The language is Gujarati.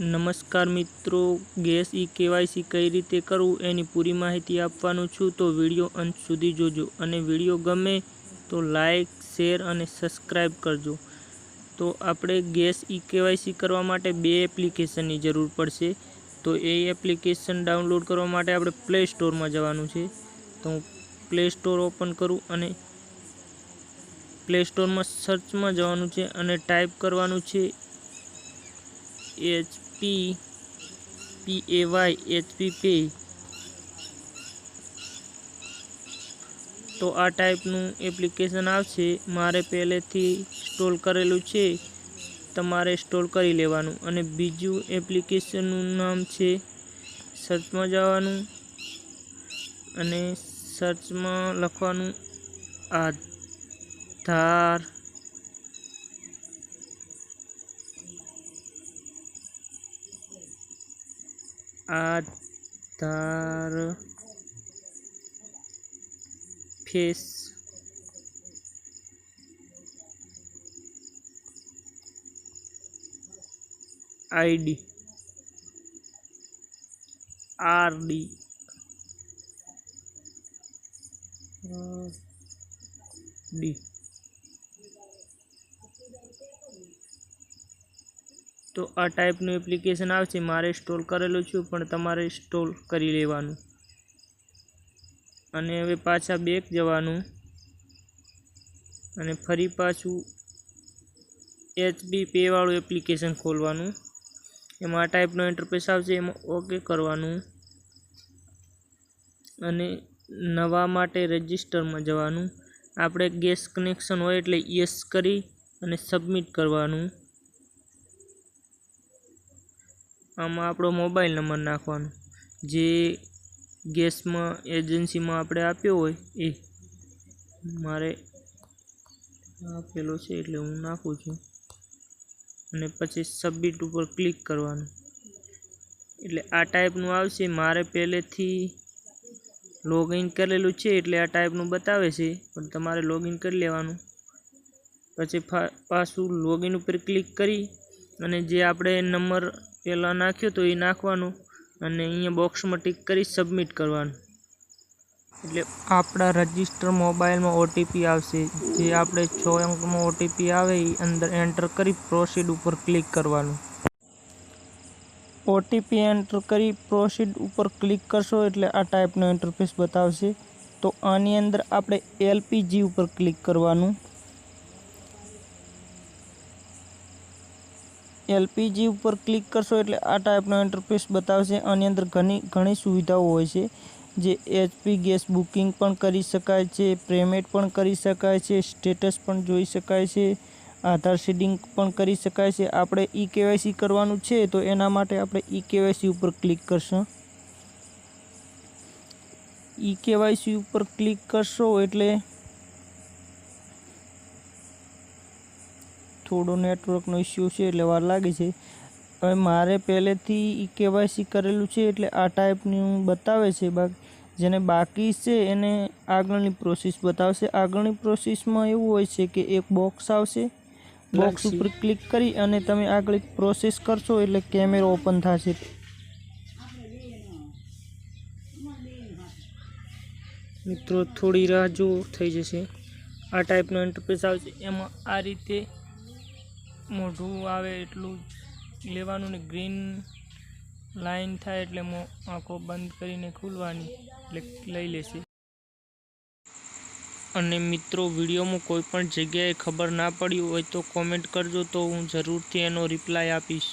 નમસ્કાર મિત્રો, ગેસ ઈ કેવાયસી કઈ રીતે કરવું એની પૂરી માહિતી આપવાનું છું. તો વીડિયો અંત સુધી જોજો અને વીડિયો ગમે તો લાઈક, શેર અને સબસ્ક્રાઈબ કરજો. તો આપણે ગેસ ઈ કેવાયસી કરવા માટે બે એપ્લિકેશનની જરૂર પડશે. તો એ એપ્લિકેશન ડાઉનલોડ કરવા માટે આપણે પ્લે સ્ટોરમાં જવાનું છે. તો હું પ્લે સ્ટોર ઓપન કરું અને પ્લે સ્ટોરમાં સર્ચમાં જવાનું છે અને ટાઈપ કરવાનું છે HP P A Y HP pay તો આ ટાઈપનું એપ્લિકેશન આવશે. મારે પહેલેથી ઇન્સ્ટોલ કરેલું છે. તમારે સ્ટોલ કરી લેવાનું. અને બીજું એપ્લિકેશનનું નામ છે સર્ચમાં જવાનું. અને સર્ચમાં લખવાનું Aadhaar Aadhaar face ID RD D. તો આ ટાઈપનું એપ્લિકેશન આવશે. મારે ઇન્સ્ટોલ કરેલું છું, પણ તમારે ઇન્સ્ટોલ કરી લેવાનું. અને હવે પાછા બેક જવાનું. અને ફરી પાછું એચબી પેવાળું એપ્લિકેશન ખોલવાનું. એમાં આ ટાઈપનો ઇન્ટરફેસ આવશે, એમાં ઓકે કરવાનું. અને નવા માટે રજિસ્ટરમાં જવાનું. આપણે ગેસ કનેક્શન હોય એટલે યસ કરી અને સબમિટ કરવાનું. આમાં આપણો મોબાઈલ નંબર નાખવાનો. જે ગેસમાં એજન્સીમાં આપણે આપ્યો હોય, એ મારે આપેલો છે એટલે હું નાખું છું. અને પછી સબમિટ ઉપર ક્લિક કરવાનું. એટલે આ ટાઈપનું આવશે. મારે પહેલેથી લોગિન કરેલું છે એટલે આ ટાઈપનું બતાવે છે. પણ તમારે લોગિન કરી લેવાનું. પછી પાછું લોગિન ઉપર ક્લિક કરી અને જે આપણે નંબર પહેલાં નાખ્યું તો એ નાખવાનું અને અહીંયા બોક્સમાં ટીક કરી સબમિટ કરવાનું. એટલે આપણા રજિસ્ટર મોબાઈલમાં ઓટીપી આવશે. જે આપણે છ અંકમાં ઓટીપી આવે એ અંદર એન્ટર કરી પ્રોસીડ ઉપર ક્લિક કરવાનું. ઓટીપી એન્ટર કરી પ્રોસીડ ઉપર ક્લિક કરશો એટલે આ ટાઈપનો ઇન્ટરફેસ બતાવશે. તો આની અંદર આપણે એલપીજી ઉપર ક્લિક કરવાનું. એલપીજી ઉપર ક્લિક કરશો એટલે આ ટાઈપનો ઇન્ટરફેસ બતાવશે. આની અંદર ઘણી ઘણી સુવિધાઓ હોય છે, જે એચપી ગેસ બુકિંગ પણ કરી શકાય છે, પેમેન્ટ પણ કરી શકાય છે, સ્ટેટસ પણ જોઈ શકાય છે, આધાર શેડિંગ પણ કરી શકાય છે. આપણે ઈ કેવાયસી કરવાનું છે તો એના માટે આપણે ઈ કેવાયસી ઉપર ક્લિક કરશું. ઈ કેવાયસી ઉપર ક્લિક કરશો એટલે થોડો નેટવર્કનો ઇસ્યુ છે એટલે વાર લાગે છે. હવે મારે પહેલેથી ઈ કેવાયસી કરેલું છે એટલે આ ટાઈપનું બતાવે છે. બાકી જેને બાકી છે એને આગળની પ્રોસેસ બતાવશે. આગળની પ્રોસેસમાં એવું હોય છે કે એક બોક્સ આવશે બોક્સ ઉપર ક્લિક કરી અને તમે આગળ પ્રોસેસ કરશો એટલે કેમેરો ઓપન થશે. મિત્રો થોડી રાહ જો થઈ જશે. આ ટાઈપનો ઇન્ટરફેસ આવશે એમાં આ રીતે મોઢું આવે એટલું લેવાનું ને ગ્રીન લાઈન થાય એટલે આંખો બંધ કરીને ખુલવાની, એટલે લઈ લેશે. અને મિત્રો, વિડીયોમાં કોઈ પણ જગ્યાએ ખબર ના પડી હોય તો કોમેન્ટ કરજો તો હું જરૂરથી એનો રિપ્લાય આપીશ.